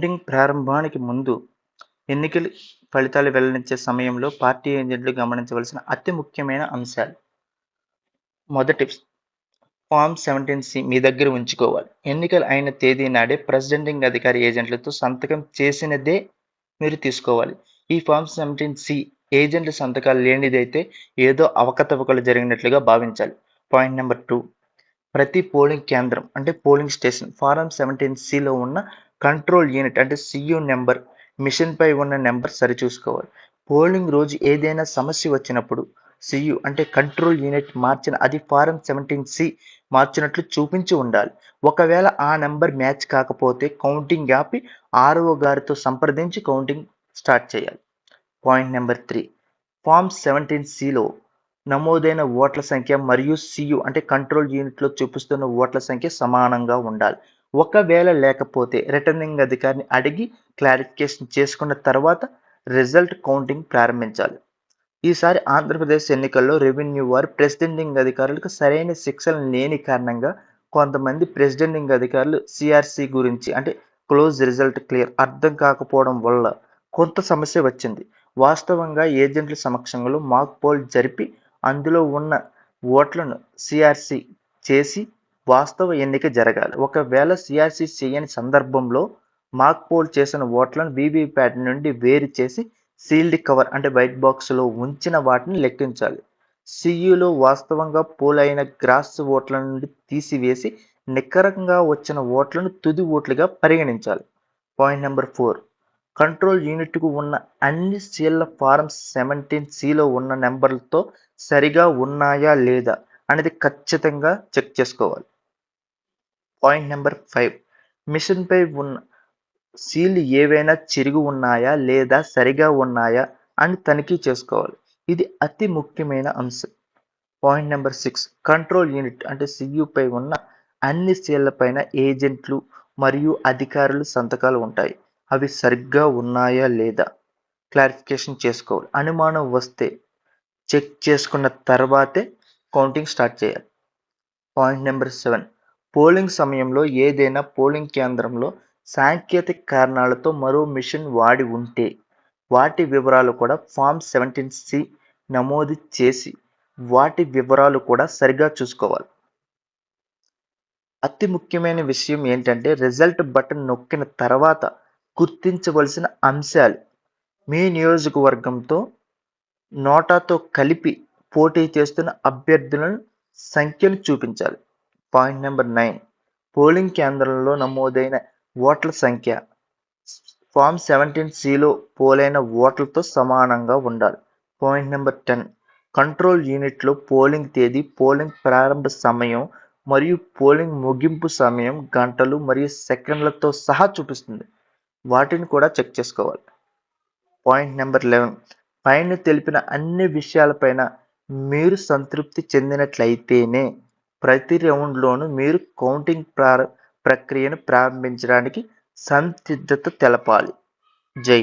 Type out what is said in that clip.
Counting ప్రారంభానికి ముందు ఎన్నికల ఫలితాలు వెల్లడించే సమయంలో పార్టీ ఏజెంట్లు గమనించవలసిన అతి ముఖ్యమైన అంశాలు. మొదటి ఫామ్ సెవెంటీన్ సి మీ దగ్గర ఉంచుకోవాలి. ఎన్నికలు అయిన తేదీ నాడే ప్రెసిడెంటింగ్ అధికారి ఏజెంట్లతో సంతకం చేసినదే మీరు తీసుకోవాలి. ఈ ఫామ్ సెవెంటీన్ సి ఏజెంట్ల సంతకాలు లేనిదైతే ఏదో అవకతవకలు జరిగినట్లుగా భావించాలి. Point number two. ప్రతి పోలింగ్ కేంద్రం అంటే పోలింగ్ స్టేషన్ ఫారం సెవెంటీన్ సిలో ఉన్న కంట్రోల్ యూనిట్ అంటే సియు నెంబర్ మిషన్ పై ఉన్న నెంబర్ సరిచూసుకోవాలి. పోలింగ్ రోజు ఏదైనా సమస్య వచ్చినప్పుడు సియు అంటే కంట్రోల్ యూనిట్ మార్చిన అది ఫారం సెవెంటీన్ సి మార్చినట్లు చూపించి ఉండాలి. ఒకవేళ ఆ నెంబర్ మ్యాచ్ కాకపోతే కౌంటింగ్ ఆపి ఆర్ఓ గారితో సంప్రదించి కౌంటింగ్ స్టార్ట్ చేయాలి. Point number three form seventeen సిలో నమోదైన ఓట్ల సంఖ్య మరియు సియు అంటే కంట్రోల్ యూనిట్లో చూపిస్తున్న ఓట్ల సంఖ్య సమానంగా ఉండాలి. ఒకవేళ లేకపోతే రిటర్నింగ్ అధికారిని అడిగి క్లారిఫికేషన్ చేసుకున్న తర్వాత రిజల్ట్ కౌంటింగ్ ప్రారంభించాలి. ఈసారి ఆంధ్రప్రదేశ్ ఎన్నికల్లో రెవెన్యూ వారు ప్రెసిడెంటింగ్ అధికారులకు సరైన శిక్షలు లేని కారణంగా కొంతమంది ప్రెసిడెంటింగ్ అధికారులు సిఆర్సి గురించి అంటే క్లోజ్ రిజల్ట్ క్లియర్ అర్థం కాకపోవడం వల్ల కొంత సమస్య వచ్చింది. వాస్తవంగా ఏజెంట్ల సమక్షంలో మాక్ పోల్ జరిపి అందులో ఉన్న ఓట్లను సిఆర్సి చేసి వాస్తవ ఎన్నిక జరగాలి. ఒకవేళ సిఆర్సి చేయని సందర్భంలో మాక్ పోల్ చేసిన ఓట్లను వీవీప్యాట్ నుండి వేరు చేసి సీల్డ్ కవర్ అంటే వైట్ బాక్స్లో ఉంచిన వాటిని లెక్కించాలి. సియులో వాస్తవంగా పోల్ అయిన గ్రాస్ ఓట్ల నుండి తీసివేసి నికరంగా వచ్చిన ఓట్లను తుది ఓట్లుగా పరిగణించాలి. Point number four. కంట్రోల్ యూనిట్కు ఉన్న అన్ని సీళ్ళ ఫారం సెవెంటీన్ సిలో ఉన్న నెంబర్లతో సరిగా ఉన్నాయా లేదా? అనేది ఖచ్చితంగా చెక్ చేసుకోవాలి. పాయింట్ నెంబర్ ఫైవ్ మిషన్పై ఉన్న సీల్ ఏవైనా చిరిగి ఉన్నాయా లేదా సరిగా ఉన్నాయా అని తనిఖీ చేసుకోవాలి. ఇది అతి ముఖ్యమైన అంశం. Point number six control unit అంటే సియుపై ఉన్న అన్ని సీళ్ళపైన ఏజెంట్లు మరియు అధికారులు సంతకాలు ఉంటాయి. అవి సరిగ్గా ఉన్నాయా లేదా? క్లారిఫికేషన్ చేసుకోవాలి. అనుమానం వస్తే చెక్ చేసుకున్న తర్వాతే కౌంటింగ్ స్టార్ట్ చేయాలి. పాయింట్ నెంబర్ సెవెన్ పోలింగ్ సమయంలో ఏదైనా పోలింగ్ కేంద్రంలో సాంకేతిక కారణాలతో మరో మిషన్ వాడి ఉంటే వాటి వివరాలు కూడా ఫామ్ సెవెంటీన్ సి నమోదు చేసి వాటి వివరాలు కూడా సరిగా చూసుకోవాలి. అతి ముఖ్యమైన విషయం ఏంటంటే రిజల్ట్ బటన్ నొక్కిన తర్వాత గుర్తించవలసిన అంశాలు. మీ నియోజకవర్గంతో నోటాతో కలిపి పోటీ చేస్తున్న అభ్యర్థులను సంఖ్యను చూపించాలి. పాయింట్ నెంబర్ నైన్ పోలింగ్ కేంద్రంలో నమోదైన ఓట్ల సంఖ్య. ఫామ్ సెవెంటీన్ సిలో పోలైన ఓట్లతో సమానంగా ఉండాలి. పాయింట్ నెంబర్ టెన్ కంట్రోల్ యూనిట్లో పోలింగ్ తేదీ పోలింగ్ ప్రారంభ సమయం మరియు పోలింగ్ ముగింపు సమయం గంటలు మరియు సెకండ్లతో సహా చూపిస్తుంది. వాటిని కూడా చెక్ చేసుకోవాలి. పాయింట్ నెంబర్ లెవెన్ పైన తెలిపిన అన్ని విషయాలపైన మీరు సంతృప్తి చెందినట్లయితేనే ప్రతి రౌండ్లోనూ మీరు కౌంటింగ్ ప్రార ప్రక్రియను ప్రారంభించడానికి సంసిద్ధత తెలపాలి. జై